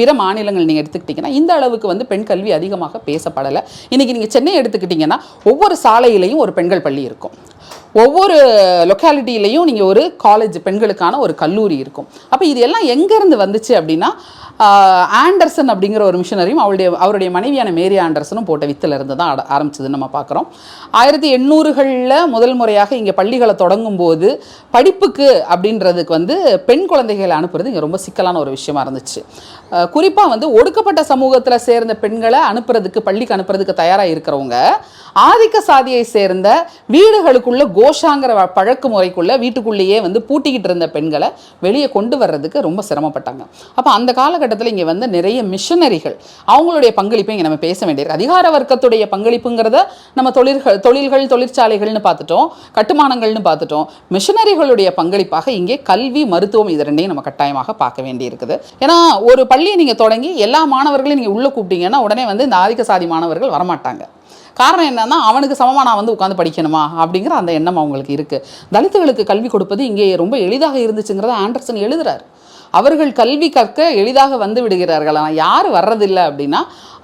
பிற மாநிலங்கள் நீங்கள் எடுத்துக்கிட்டிங்கன்னா இந்த அளவுக்கு வந்து பெண் கல்வி அதிகமாக பேசப்படலை. இன்றைக்கி நீங்கள் சென்னை எடுத்துக்கிட்டிங்கன்னா ஒவ்வொரு சாலையிலையும் ஒரு பெண்கள் பள்ளி இருக்கும். ஒவ்வொரு லொக்காலிட்டியிலையும் நீங்கள் ஒரு காலேஜ் பெண்களுக்கான ஒரு கல்லூரி இருக்கும். அப்போ இது எல்லாம் எங்கேருந்து வந்துச்சு அப்படின்னா ஆண்டர்சன் அப்படிங்கிற ஒரு மிஷனரியும் அவருடைய அவருடைய மனைவியான மேரி ஆண்டர்சனும் போட்ட வித்தில் இருந்து தான் ஆரம்பிச்சதுன்னு நம்ம பார்க்குறோம். ஆயிரத்தி எண்ணூறுகளில் முதல் முறையாக இங்கே பள்ளிகளை தொடங்கும் போது படிப்புக்கு அப்படின்றதுக்கு வந்து பெண் குழந்தைகளை அனுப்புறது இங்கே ரொம்ப சிக்கலான ஒரு விஷயமா இருந்துச்சு. குறிப்பாக வந்து ஒடுக்கப்பட்ட சமூகத்தில் சேர்ந்த பெண்களை அனுப்புறதுக்கு பள்ளிக்கு அனுப்புறதுக்கு தயாராக இருக்கிறவங்க ஆதிக்க சாதியை சேர்ந்த வீடுகளுக்குள்ள கோஷாங்கிற வ- பழக்க முறைக்குள்ள வீட்டுக்குள்ளேயே வந்து பூட்டிக்கிட்டு இருந்த பெண்களை வெளியே கொண்டு வர்றதுக்கு ரொம்ப சிரமப்பட்டாங்க. அப்போ அந்த காலகட்டத்தில் இங்கே வந்து நிறைய மிஷனரிகள் அவங்களுடைய பங்களிப்பை இங்கே நம்ம பேச வேண்டியிருக்கு. அதிகார வர்க்கத்துடைய பங்களிப்புங்கிறத நம்ம தொழில்கள் தொழில்கள் தொழிற்சாலைகள்னு பார்த்துட்டோம் கட்டுமானங்கள்னு பார்த்துட்டோம். மிஷனரிகளுடைய பங்களிப்பாக இங்கே கல்வி மருத்துவம் இது ரெண்டையும் நம்ம கட்டாயமாக பார்க்க வேண்டியிருக்குது. ஏன்னா ஒரு பள்ளியை நீங்கள் தொடங்கி எல்லா மாணவர்களையும் நீங்கள் உள்ளே கூப்பிட்டீங்கன்னா உடனே வந்து இந்த ஆதிக்க சாதி மாணவர்கள் வரமாட்டாங்க. காரணம் என்னன்னா அவனுக்கு சமமாக நான் வந்து உட்காந்து படிக்கணுமா? அப்படிங்கிற அந்த எண்ணம் அவங்களுக்கு இருக்குது தலித்துகளுக்கு கல்வி கொடுப்பது இங்கே ரொம்ப எளிதாக இருந்துச்சுங்கிறத ஆண்டர்சன் எழுதுறாரு. அவர்கள் கல்வி கற்க எளிதாக வந்து விடுகிறார்கள் ஆனால் யார் வர்றதில்லை அப்படின்னா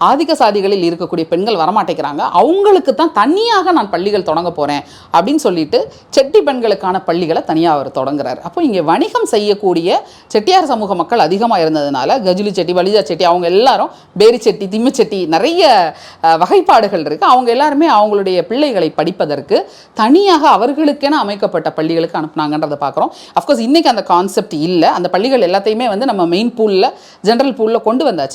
ஆதிக்க சாதிகளில் இருக்கக்கூடிய பெண்கள் வரமாட்டேங்கிறாங்க. அவங்களுக்கு தான் தனியாக நான் பள்ளிகள் தொடங்க போகிறேன் அப்படின்னு சொல்லிட்டு செட்டி பெண்களுக்கான பள்ளிகளை தனியாக அவர் தொடங்குறாரு. அப்போ இங்கே வணிகம் செய்யக்கூடிய செட்டியார் சமூக மக்கள் அதிகமாக இருந்ததுனால கஜுலி செட்டி வலிஜா செட்டி அவங்க எல்லாரும் பேரி செட்டி திம்மி செட்டி நிறைய வகைப்பாடுகள் இருக்குது அவங்க எல்லாருமே அவங்களுடைய பிள்ளைகளை படிப்பதற்கு தனியாக அவர்களுக்கென அமைக்கப்பட்ட பள்ளிகளுக்கு அனுப்புனாங்கன்றதை பார்க்குறோம் அஃப்கோர்ஸ் இன்றைக்கி அந்த கான்செப்ட் இல்லை. அந்த பள்ளிகள் எல்லாத்தையுமே வந்து நம்ம மெயின் பூலில் ஜென்ரல் பூலில் கொண்டு வந்தாச்சு.